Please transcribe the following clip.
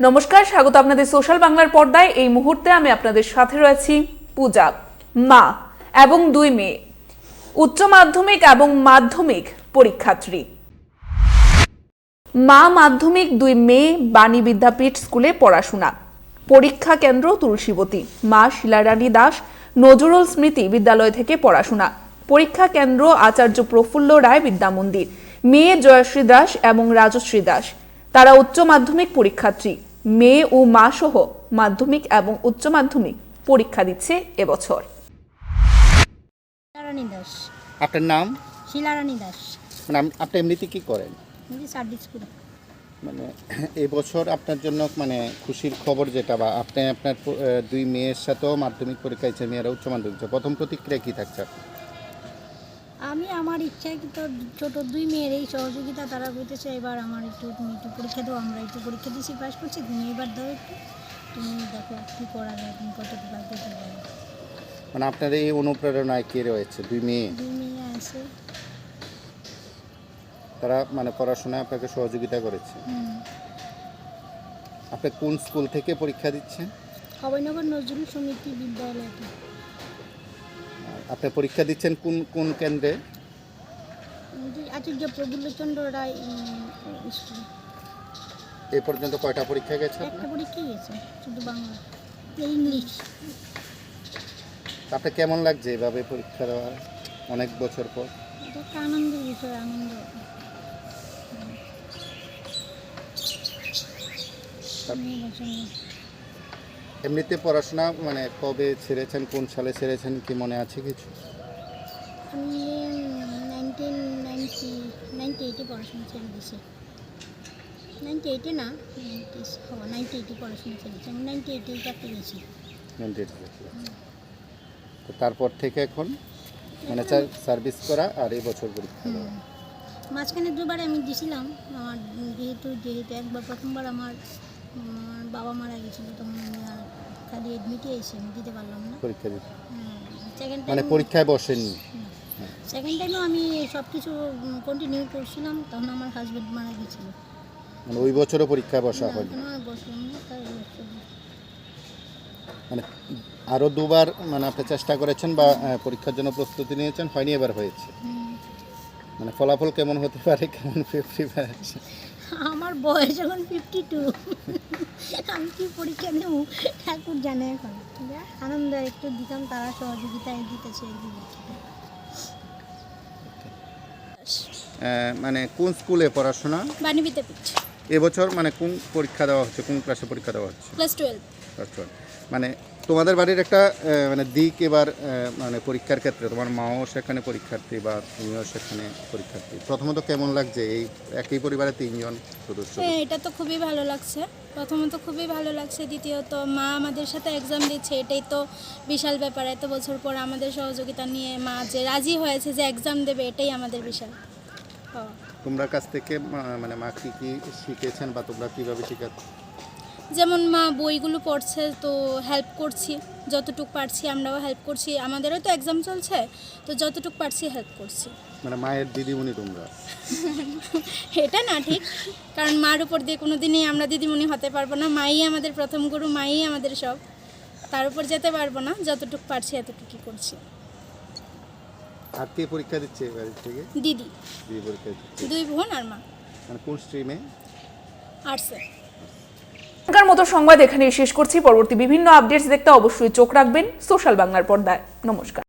নমস্কার, স্বাগত আপনাদের সোশ্যাল বাংলার পর্দায়। এই মুহূর্তে আমি আপনাদের সাথে রয়েছি পূজা, মা এবং দুই মেয়ে, উচ্চ মাধ্যমিক এবং মাধ্যমিক পরীক্ষার্থী। মা মাধ্যমিক, দুই মেয়ে, বাণী বিদ্যাপীঠ স্কুলে পড়াশোনা। পরীক্ষা কেন্দ্র তুলসীবতী। মা শিলারানী দাস, নজরুল স্মৃতি বিদ্যালয় থেকে পড়াশোনা। পরীক্ষা কেন্দ্র আচার্য প্রফুল্ল রায় বিদ্যামন্দির মেয়ে জয়শ্রী দাস এবং রাজশ্রী দাস। তারা উচ্চ মাধ্যমিক পরীক্ষার্থী। মেয়ে ও মা সহ মাধ্যমিক এবং উচ্চ মাধ্যমিক পরীক্ষা দিচ্ছে এবছর। শিলারানী দাস। আপনার নাম? শিলারানী দাস। মানে আম- আপনি এমনিতে কি করেন? আমি সার্ভিস করি মানে এই বছর আপনার জন্য মানে খুশির খবর যেটা বা আপনি আপনার প- আহ, দুই মেয়ের সাথেও মাধ্যমিক পরীক্ষা দিচ্ছে মেয়েরা উচ্চ মাধ্যমিক দিচ্ছে। প্রথম প্রতিক্রিয়া কি থাকছে আপনার? আমি আমার ইচ্ছায় তো ছোট দুই মেয়ের এই সহযোগিতা তারা করতেছে। এবার আমার একটু তুমি একটু পরীক্ষা দাও আমরা একটু পরীক্ষা দিয়েছি পাস করছি। তুমি এবার দাও একটু। তুমি দেখো কী করা যায় তুমি কতটুকু করতে পারো মানে আপনার এই অনুপ্রেরণায় কে রয়েছে? দুই মেয়ে? দুই মেয়ে আছে। তারা মানে পড়াশোনায় আপনাকে সহযোগিতা করেছে। আপনি কোন স্কুল থেকে পরীক্ষা দিচ্ছেন? অভয়নগর নজরুল সমিতি বিদ্যালয়তে। আপনি পরীক্ষা দিচ্ছেন কোন কোন কেন্দ্রে? আচার্য প্রফুল্লচন্দ্র রায় স্কুল। এ পর্যন্ত কয়টা পরীক্ষা গেছে একটা আপনার পরীক্ষাই গেছে শুধু বাংলা। ইংলিশ। আপনি কেমন লাগছে এভাবে পরীক্ষা দেওয়া অনেক বছর পর? এটা একটা আনন্দের বিষয় আনন্দ। এমনিতে পড়াশোনা মানে কবে ছেড়েছেন কোন সালে ছেড়েছেন কি মনে আছে কিছু? আমি নাইনটিন নাইনটি নাইনটি এইটে পড়াশোনা ছেড়ে দিয়েছি। নাইনটি এইটে না নাইনটি নাইনটি এইটে পড়াশোনা ছেড়েছি। আমি নাইনটি এইটে চাকরি গেছি 98 থেকে। তো তারপর থেকে এখন মানে সার্ভিস করা আর এই বছর পরীক্ষা মাঝখানে দুবার আমি দিছিলাম আমার যেহেতু যেহেতু একবার প্রথমবার আমার আমার বাবা মারা গেছিল তখন আমি আর খালি এডমিটে এসে আমি দিতে পারলাম না। পরীক্ষা দিতে। সেকেন্ড মানে পরীক্ষায় বসেননি। সেকেন্ড টাইমও আমি সব কিছু কন্টিনিউ করছিলাম তখন আমার হাজব্যান্ড মারা গেছিল। মানে ওই বছরও পরীক্ষায় বসা হয়নি? মানে আরও দুবার মানে আপনি চেষ্টা করেছেন বা পরীক্ষার জন্য প্রস্তুতি নিয়েছেন হয়নি এবার হয়েছে। মানে ফলাফল কেমন হতে পারে কেমন প্রিপারেশন আমার বয়স এখন ফিফটি টু আমি কি পরীক্ষা নেব? ঠাকুর জানে এখন। আনন্দ একটু দিতাম তারা সহযোগিতায় দিতেছে। মানে কোন স্কুলে পড়াশোনা? বাণী বিদ্যাপীঠ এবছর মানে কোন পরীক্ষা দেওয়া হচ্ছে? কোন ক্লাসে পরীক্ষা দেওয়া হচ্ছে? ক্লাস টুয়েলভ আচ্ছা মানে তোমাদের বাড়ির একটা মানে দিক এবার মানে পরীক্ষার ক্ষেত্রে তোমার মাও সেখানে পরীক্ষার্থী বা তুমিও সেখানে পরীক্ষার্থী। প্রথমত কেমন লাগছে এই একই পরিবারে তিনজন সদস্য? হ্যাঁ এটা তো খুবই ভালো লাগছে। প্রথমত খুবই ভালো লাগছে দ্বিতীয়ত মা আমাদের সাথে এক্সাম দিচ্ছে এটাই তো বিশাল ব্যাপার। এত বছর পর আমাদের সহযোগিতা নিয়ে মা যে রাজি হয়েছে যে এক্সাম দেবে এটাই আমাদের বিশাল তোমরা কাছ থেকে মানে মা কি কি শিখেছেন বা তোমরা কীভাবে শিখাচ্ছ যেমন মা বইগুলো পড়ছে তো হেল্প করছি যতটুক পারছি আমরাও হেল্প করছি। আমাদেরও তো এক্সাম চলছে তো যতটুক পারছি হেল্প করছি। মানে মায়ের দিদিমণি তোমরা? এটা না ঠিক কারণ মার উপর দিয়ে কোনো দিনই আমরা দিদিমণি হতে পারব না। মাই আমাদের প্রথম গুরু মাই আমাদের সব। তার উপর যেতে পারব না যতটুকু পারছি এতটুকুই করছি। আর কে পরীক্ষা দিচ্ছে বাড়ি থেকে? দিদি। দিদি পরীক্ষা দিচ্ছে। দুই বোন আর মা। মানে কোন স্ট্রিমে আর্টসে এখনকার মতো সংবাদ এখানেই শেষ করছি। পরবর্তী বিভিন্ন আপডেটস দেখতে অবশ্যই চোখ রাখবেন। সোশ্যাল বাংলার পর্দায়। নমস্কার।